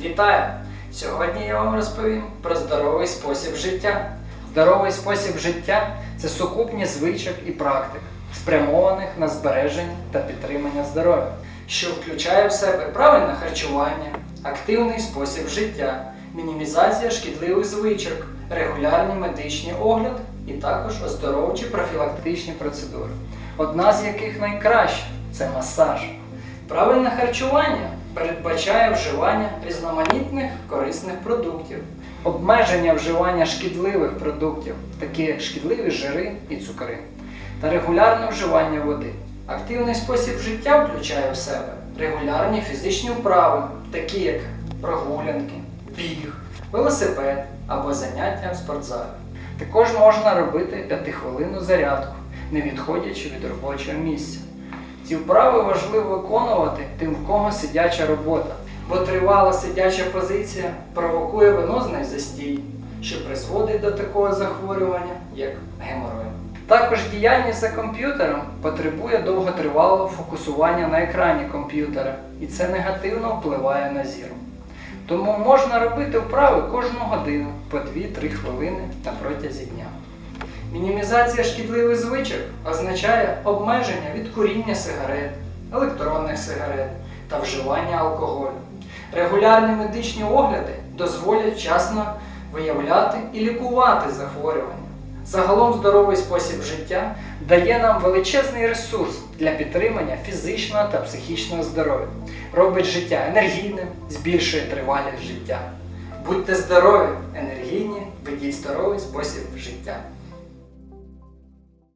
Вітаю! Сьогодні я вам розповім про здоровий спосіб життя. Здоровий спосіб життя це сукупність звичок і практик, спрямованих на збереження та підтримання здоров'я, що включає в себе правильне харчування, активний спосіб життя, мінімізація шкідливих звичок, регулярні медичні огляди і також оздоровчі профілактичні процедури. Одна з яких найкраща це масаж. Правильне харчування передбачає вживання різноманітних корисних продуктів, обмеження вживання шкідливих продуктів, такі як шкідливі жири і цукри, та регулярне вживання води. Активний спосіб життя включає в себе регулярні фізичні вправи, такі як прогулянки, біг, велосипед або заняття в спортзалі. Також можна робити 5-хвилинну зарядку, не відходячи від робочого місця. Ці вправи важливо виконувати тим, в кого сидяча робота, бо тривала сидяча позиція провокує венозний застій, що призводить до такого захворювання, як геморой. Також діяльність за комп'ютером потребує довготривалого фокусування на екрані комп'ютера, і це негативно впливає на зір. Тому можна робити вправи кожну годину по 2-3 хвилини на протязі дня. Мінімізація шкідливих звичок означає обмеження від куріння сигарет, електронних сигарет та вживання алкоголю. Регулярні медичні огляди дозволять вчасно виявляти і лікувати захворювання. Загалом здоровий спосіб життя дає нам величезний ресурс для підтримання фізичного та психічного здоров'я, робить життя енергійним, збільшує тривалість життя. Будьте здорові, енергійні, ведіть здоровий спосіб життя.